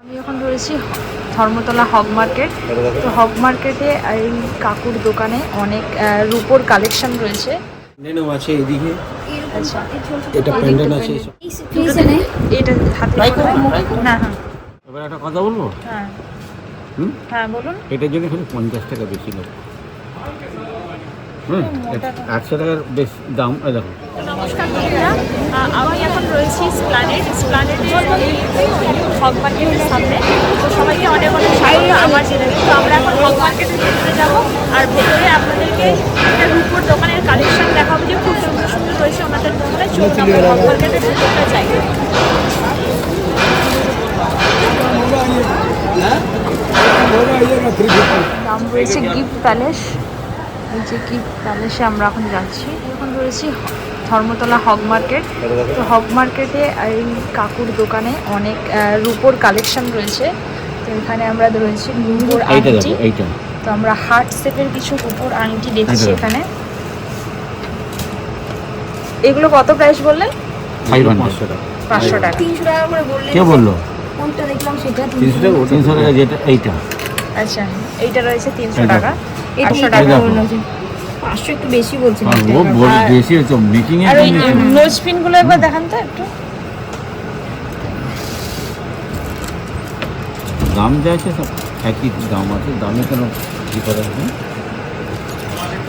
আমি এখন রয়েছি ধর্মতলা হক মার্কেট। তো হক মার্কেটে এই কাকুর দোকানে অনেক রূপোর কালেকশন রয়েছে। আছে এদিকে। আচ্ছা। এটা আছে। এটা হাতে। হ্যাঁ হ্যাঁ। এবার একটা কথা বলব? হ্যাঁ। হ্যাঁ বলুন। এটার জন্য পঞ্চাশ টাকা বেশি নেব হুম একশো টাকার বেশ দাম দেখো। নমস্কার বন্ধুরা। আমি এখন রয়েছি স্প্লানেট। স্প্লানেটের হক মার্কেটের সামনে। তো সবাইকে অনেক অনেক স্বাগত আমার চ্যানেলে। তো আমরা এখন হক মার্কেটের ভেতরে যাব। আর ভেতরে আপনাদেরকে একটা রূপোর দোকানের কালেকশন দেখাবো যে খুব সুন্দর সুন্দর রয়েছে ওনাদের দোকানে। চলুন আমরা হক মার্কেটের ভেতরটা যাই। নাম রয়েছে গিফট প্যালেস। এই যে গিফট প্যালেসে আমরা এখন যাচ্ছি। এখন রয়েছি ধর্মতলা হক মার্কেট। তো হক মার্কেটে এই কাকুর দোকানে অনেক রূপোর কালেকশন রয়েছে। তো এখানে আমরা রয়েছি রূপোর আংটি। তো আমরা হার্ট সেটের কিছু রূপোর আংটি দেখছি এখানে। এগুলো কত প্রাইস বললেন? পাঁচশো টাকা। তিনশো টাকা করে বললেন। কে বলল? কোনটা দেখলাম সেটা তিনশো টাকা তিনশো টাকা যেটা এইটা। আচ্ছা এইটা রয়েছে তিনশো টাকা। টাকা পাঁচশো একটু বেশি বলছেন আর ও এবার। বেশি হচ্ছে মেকিং এর আর ওই নোজ পিনগুলো একবার দেখান তো একটু। দাম যা আছে সব একই দাম আছে দামে কেন কি করা হবে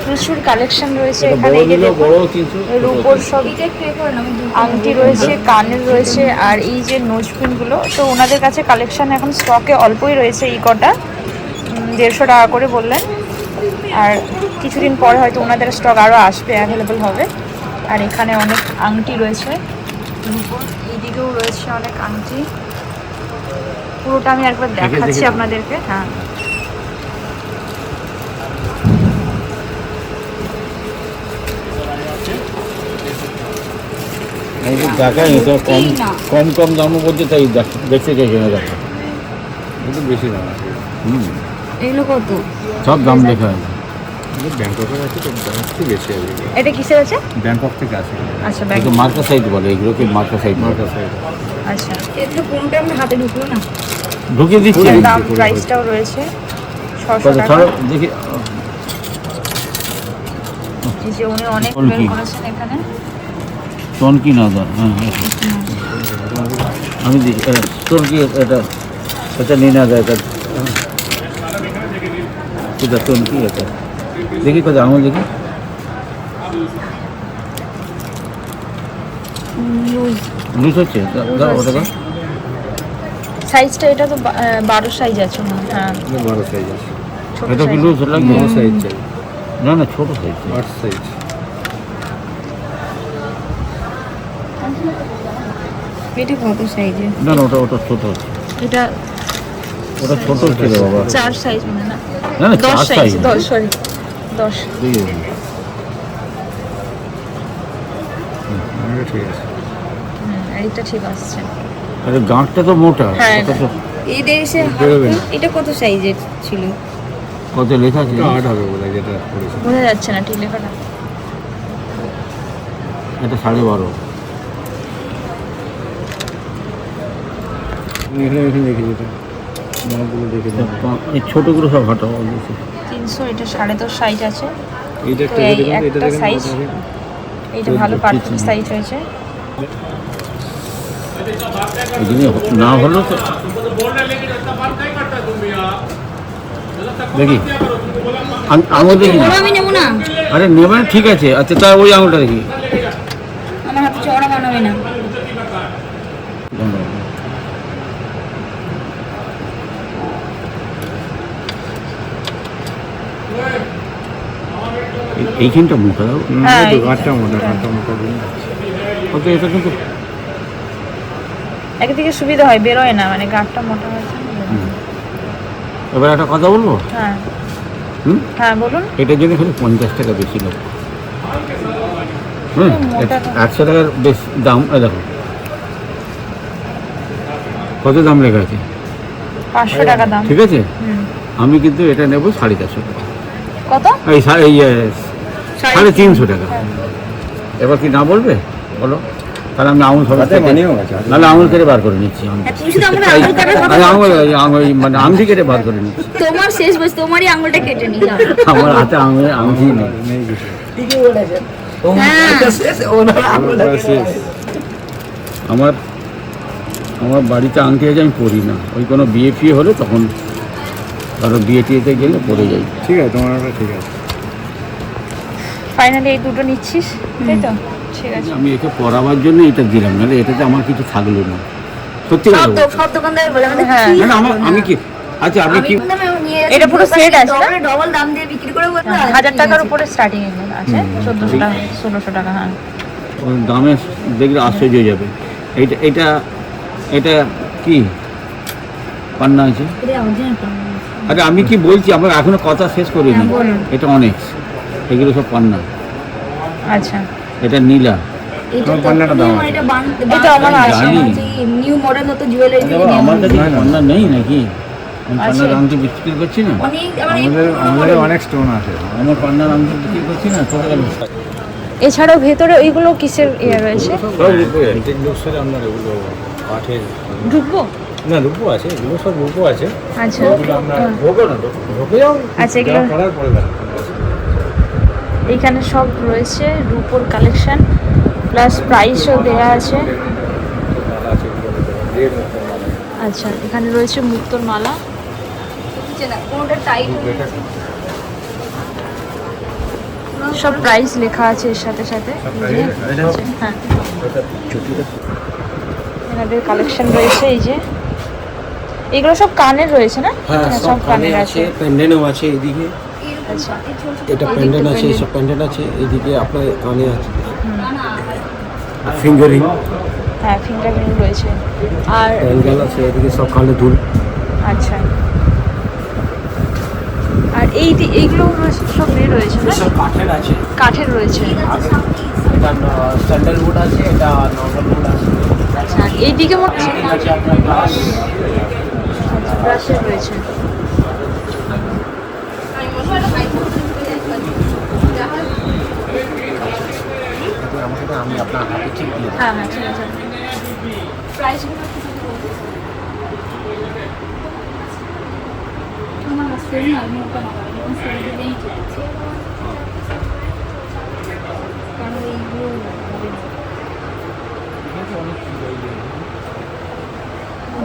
প্রচুর কালেকশন রয়েছে এখানে এই যে রূপোর সব আংটি রয়েছে কানের রয়েছে আর এই যে নোজ পিনগুলো তো ওনাদের কাছে কালেকশন এখন স্টকে অল্পই রয়েছে এই কটা। দেড়শো টাকা করে বললেন। আর কিছুদিন পরে হয়তো ওনাদের স্টক আরও আসবে অ্যাভেলেবল হবে। আর এখানে অনেক আংটি রয়েছে। রূপোর এইদিকেও রয়েছে অনেক আংটি। পুরোটা আমি একবার দেখাচ্ছি আপনাদেরকে হ্যাঁ। কম কম কম দামও বলছে তাই দেখ- দেখতে চাইছে না দেখা। বেশি দাম। হুম। এগুলো কত? সব দাম লেখা আছে। ব্যাংককের আছে তো বেশি আছে। এটা কিসের আছে? ব্যাংকক থেকে আসে আচ্ছা মার্কা সাইড বলে এগুলোকে মার্কা সাইড মার্কা সাইড আচ্ছা এগুলো কোনটা আমার হাতে ঢুকলো না। ঢুকিয়ে দিচ্ছি। দাম প্রাইসটাও রয়েছে। টাকা। দেখি। এই যে উনি অনেক বের করেছেন এখানে। টন কি না দাম হ্যাঁ আমি দেখি তোর এটা এটা নিয়ে না যায় এটা কোথা তোর কি এটা দেখি কোথায় আমার দেখি। লুজ হচ্ছে? দাও ওটা দাও। সাইজটা এটা তো বারো সাইজ আছে হ্যাঁ। বড় সাইজ আছে। ছোট এটা কি লুজ লাগবে বড় সাইজ। চাই না না ছোট সাইজ। আট সাইজ। এটা কত সাইজে? না না ওটা ওটা ছোট। হচ্ছে এটা ওটা ছোট ছিল বাবা। চার সাইজ মনে না? না না দশ সাইজ দশ সরি দশ। ঠিক আছে এইটা ঠিক আসছে। আরে গাঁটটা তো মোটা হ্যাঁ, এই দেশে এটা কত সাইজের ছিল? কত লেখা আট হবে বলে যেটা বোঝা যাচ্ছে না ঠিক লেখাটা। এটা সাড়ে বারো। এখানে এখানে দেখি যেটা। মাপগুলো দেখে দাও এই ছোটগুলো সব বলছি। তিনশো এটা সাড়ে দশ সাইজ আছে। একটা? এইটা ভালো পারফেক্ট সাইজ হয়েছে। না হলেও তো দেখি। আঙুল দেখি আমি নেব না? আরে নেবেন ঠিক আছে। আচ্ছা তার ওই আঙুলটা দেখি। আমার হাতে চড়া বানাবে না এই- এইখানটা মোটা দাও হুম, হ্যাঁ, গাঁটটা মোটা গাঁটটা মোটা দিন কত এটা কিন্তু একদিকে সুবিধা হয় বেরোয় না মানে গাঁটটা মোটা হয়েছে এবার একটা কথা বলব? হ্যাঁ। হুম? হ্যাঁ বলুন। এটার জন্য খালি পঞ্চাশ টাকা বেশি নেব। হুম একশো টাকার বেশ দাম দেখো। কত দাম লেখা আছে? পাঁচশো টাকা দাম। ঠিক আছে? আমি কিন্তু এটা নেব সাড়ে চারশো টাকা। কত? এই এই সাড়ে তিনশো টাকা। হ্যাঁ। এবার কি না বলবে? বলো। তাহলে আমি আঙুল হাতে নাহলে আঙুল কেটে বার করে নিচ্ছি আমি। হ্যাঁ, আঙুল মানে আংটি কেটে বার করে নিচ্ছি। তোমার শেষ বয়স তোমারই আঙুলটা কেটে নিলাম। আমার হাতে আঙুল আংটি নেই। হ্যাঁ। আমার আমার বাড়িতে আংটি আছে আমি পরি না। ওই কোনো বিয়ে ফিয়ে হলে তখন কারও বিয়ে টিয়েতে গেলে পরে যাই। ঠিক আছে তোমার ঠিক আছে। ফাইনালি এই দুটো নিচ্ছিস? তাই তো? ঠিক আছে। আমি একে পড়াবার জন্য এটা দিলাম নাহলে এটাতে আমার কিছু থাকল না। সত্যি কথা সব সব দোকানদার বলে আমাদের হ্যাঁ। কি না, না, আমার আমি কি আচ্ছা আপনি কি এটা পুরো set আছে? না? ডবল দাম দিয়ে বিক্রি করে বলতে হ্যাঁ, হাজার টাকার উপরে স্টার্টিং আছে? চোদ্দোশো টাকা ষোলোশো টাকা হ্যাঁ। দামে দেখলে আশ্চর্য হয়ে যাবে। এইটা এটা এটা কি? পান্না আছে? আরে আমি কি বলছি? আমার এখনও কথা শেষ করিনি। হ্যাঁ, এটা অনেক এগুলো সব পান্না। আচ্ছা। এটা নীলা। এছাড়াও ভেতরে ওইগুলো কিসের ইয়ে রয়েছে? ঢুকবো? না রূপো আছে এগুলো সব রূপো আছে। আচ্ছা। না। আচ্ছা, এগুলো- করার পরে দেখো। এইখানে সব রয়েছে রুপোর কালেকশন প্লাস প্রাইসও দেওয়া আছে। আচ্ছা এখানে রয়েছে মুক্তর মালা। হচ্ছে না কোনটা টাইট এটা সব প্রাইস লেখা আছে এর সাথে সাথে? হ্যাঁ। এনাদের কালেকশন রয়েছে এই যে। এগুলো সব কানের রয়েছে না? হ্যাঁ সব কানে আছে। প্যান্ডেনও আছে এদিকে। এটা প্যান্ডেন আছে এইসব প্যান্ডেন আছে এদিকে আপনার কানে আছে। ফিঙ্গারিং হ্যাঁ রয়েছে। আর অ্যাঙ্গেল আছে এদিকে সব কানে দুল আচ্ছা। আর এই এইগুলো রয়েছে সব এ রয়েছে সব কাঠের আছে। কাঠের রয়েছে। এটা স্যান্ডেলউড আছে এটা নর্মাল উড আছে। আচ্ছা এইদিকে মোট এদিকে আছে আপনার গ্লাস ব্রাশের রয়েছে। আপনার হাতে ঠিক দিয়ে হ্যাঁ হ্যাঁ ঠিক আছে।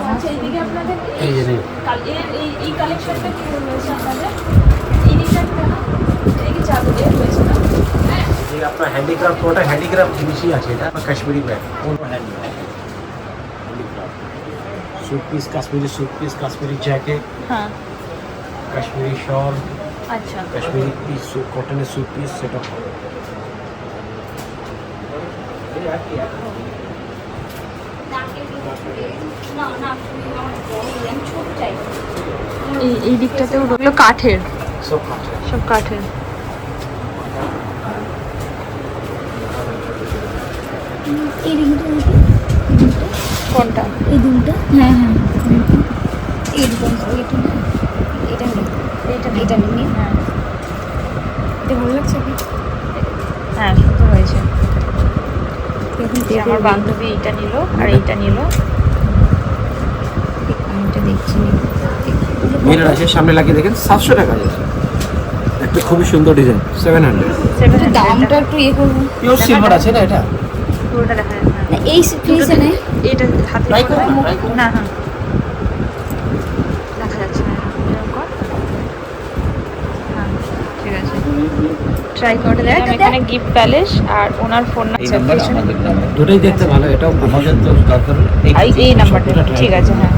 আচ্ছা আপনাদের এই এই কালেকশনটা কি রয়েছে আপনাদের এই ডিজাইনটা না এই কি চাদর এর রয়েছে না এই হ্যান্ডিক্রাফট ওটা হ্যান্ডিক্রাফট জিনিসই আছে এটা কাশ্মীরি ব্যাগ কোনো hand suit piece Kashmiri suit piece Kashmiri jacket হ্যাঁ। কাশ্মীরি শল আচ্ছা। কাশ্মীরি পিস কটনের স্যুট পিস সেটা এই দিকটাতেও কাঠের। সব কাঠের। সব কাঠের। এই রিংটা কোনটা? এই দুলটা হ্যাঁ হ্যাঁ। এই দুটো এটা এটা এইটা এটা নিন হ্যাঁ। এটা ভালো লাগছে কি হ্যাঁ সুন্দর হয়েছে। আমার বান্ধবী এইটা নিল আর এইটা নিল। আমি এটা দেখছি। মিরর আছে সামনে লাগিয়ে দেখেন সাতশো টাকা একটা খুবই সুন্দর ডিজাইন সেভেন হান্ড্রেড দামটা একটু ইয়ে করব পিওর সিলভার আছে না এটা? পুরোটা দেখা না। এই হাতে না, হ্যাঁ দেখা যাচ্ছে না। হ্যাঁ ঠিক আছে। ট্রাই করে। দেখ এখানে গিফট প্যালেস আর ওনার ফোন নাম্বার নাম্বার দুটোই দেখতে ভালো এটাও আমাদের দরকার। এই- এই নাম্বারটা ঠিক আছে হ্যাঁ।